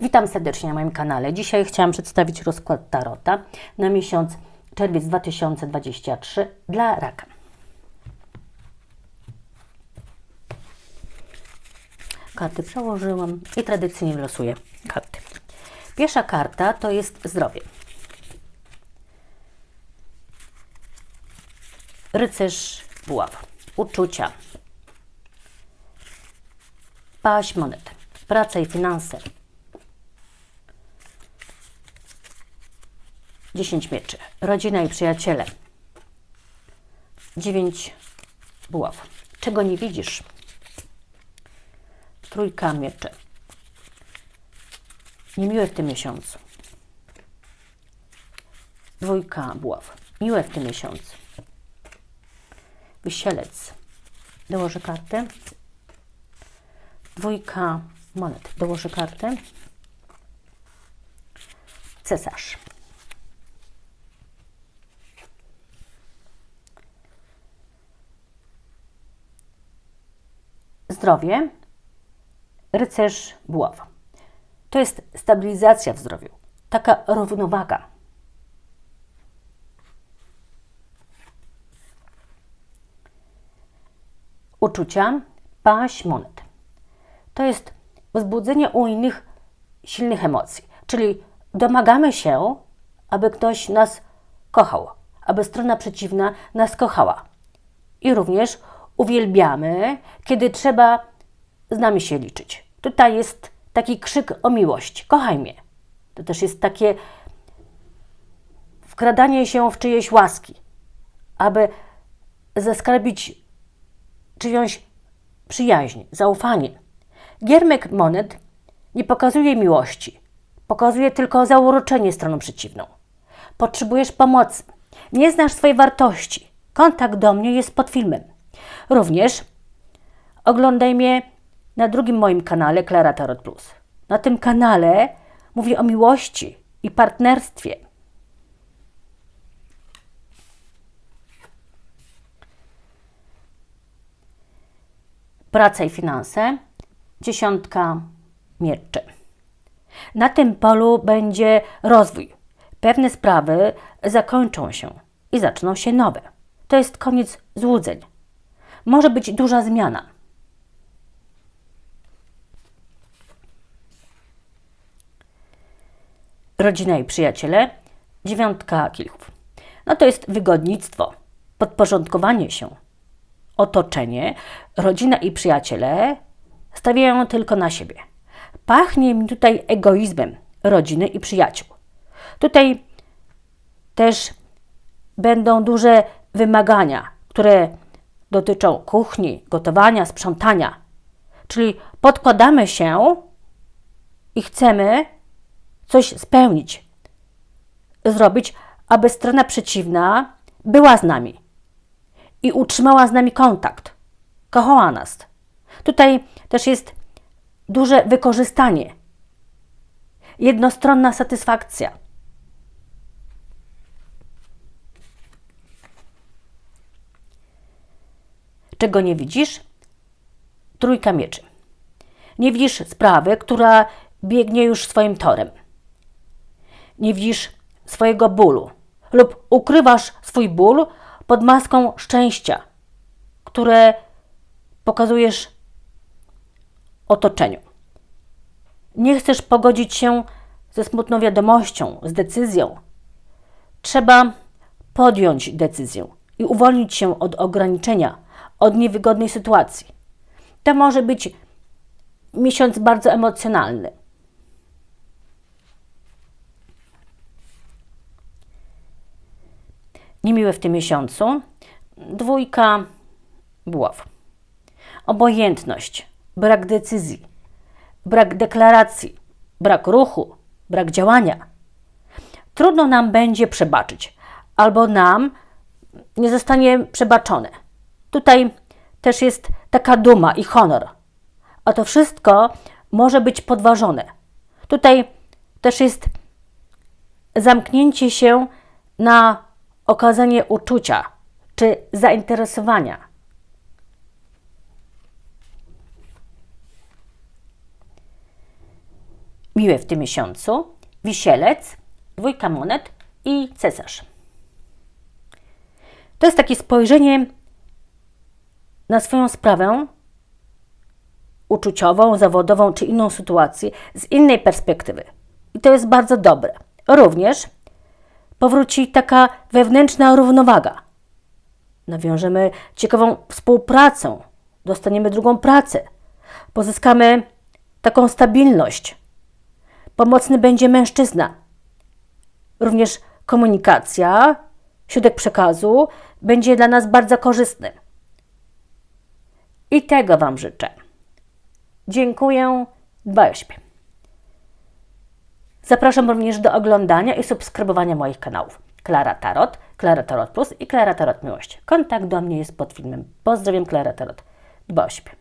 Witam serdecznie na moim kanale. Dzisiaj chciałam przedstawić rozkład Tarota na miesiąc czerwiec 2023 dla raka. Karty przełożyłam i tradycyjnie losuję karty. Pierwsza karta to jest zdrowie. Rycerz buław. Uczucia. Paść monet. Praca i finanse. 10 mieczy. Rodzina i przyjaciele. 9 buław. Czego nie widzisz? Trójka mieczy. Niemiłe w tym miesiącu. Dwójka buław. Miłe w tym miesiącu. Wisielec. Dołożę kartę. Dwójka monet. Dołożę kartę. Cesarz. Zdrowie. Rycerz buław. To jest stabilizacja w zdrowiu. Taka równowaga. Uczucia. Paść monet. To jest wzbudzenie u innych silnych emocji. Czyli domagamy się, aby ktoś nas kochał, aby strona przeciwna nas kochała. I również uwielbiamy, kiedy trzeba z nami się liczyć. Tutaj jest taki krzyk o miłość. Kochaj mnie. To też jest takie wkradanie się w czyjeś łaski, aby zaskarbić czyjąś przyjaźń, zaufanie. Giermek monet nie pokazuje miłości, pokazuje tylko zauroczenie stroną przeciwną. Potrzebujesz pomocy, nie znasz swojej wartości. Kontakt do mnie jest pod filmem. Również oglądaj mnie na drugim moim kanale Klara Tarot Plus. Na tym kanale mówię o miłości i partnerstwie. Praca i finanse. Dziesiątka mieczy. Na tym polu będzie rozwój. Pewne sprawy zakończą się i zaczną się nowe. To jest koniec złudzeń. Może być duża zmiana. Rodzina i przyjaciele. Dziewiątka kilków. No to jest wygodnictwo, podporządkowanie się, otoczenie. Rodzina i przyjaciele stawiają tylko na siebie. Pachnie mi tutaj egoizmem rodziny i przyjaciół. Tutaj też będą duże wymagania, które dotyczą kuchni, gotowania, sprzątania. Czyli podkładamy się i chcemy coś spełnić, zrobić, aby strona przeciwna była z nami i utrzymała z nami kontakt, kochała nas. Tutaj też jest duże wykorzystanie, jednostronna satysfakcja. Czego nie widzisz? Trójka mieczy. Nie widzisz sprawy, która biegnie już swoim torem. Nie widzisz swojego bólu lub ukrywasz swój ból pod maską szczęścia, które pokazujesz otoczeniu. Nie chcesz pogodzić się ze smutną wiadomością, z decyzją. Trzeba podjąć decyzję i uwolnić się od ograniczenia, od niewygodnej sytuacji. To może być miesiąc bardzo emocjonalny. Niemiłe w tym miesiącu. Dwójka buław. Obojętność, brak decyzji, brak deklaracji, brak ruchu, brak działania. Trudno nam będzie przebaczyć, albo nam nie zostanie przebaczone. Tutaj też jest taka duma i honor. A to wszystko może być podważone. Tutaj też jest zamknięcie się na okazanie uczucia czy zainteresowania. miłe w tym miesiącu, wisielec, dwójka monet i cesarz. To jest takie spojrzenie na swoją sprawę uczuciową, zawodową czy inną sytuację z innej perspektywy. I to jest bardzo dobre. Również powróci taka wewnętrzna równowaga. Nawiążemy ciekawą współpracę, dostaniemy drugą pracę, pozyskamy taką stabilność. Pomocny będzie mężczyzna. Również komunikacja, środek przekazu będzie dla nas bardzo korzystny. I tego Wam życzę. Dziękuję. Dbaj o siebie. Zapraszam również do oglądania i subskrybowania moich kanałów. Klara Tarot, Klara Tarot Plus i Klara Tarot Miłość. Kontakt do mnie jest pod filmem. Pozdrawiam, Klara Tarot. Dbaj o siebie.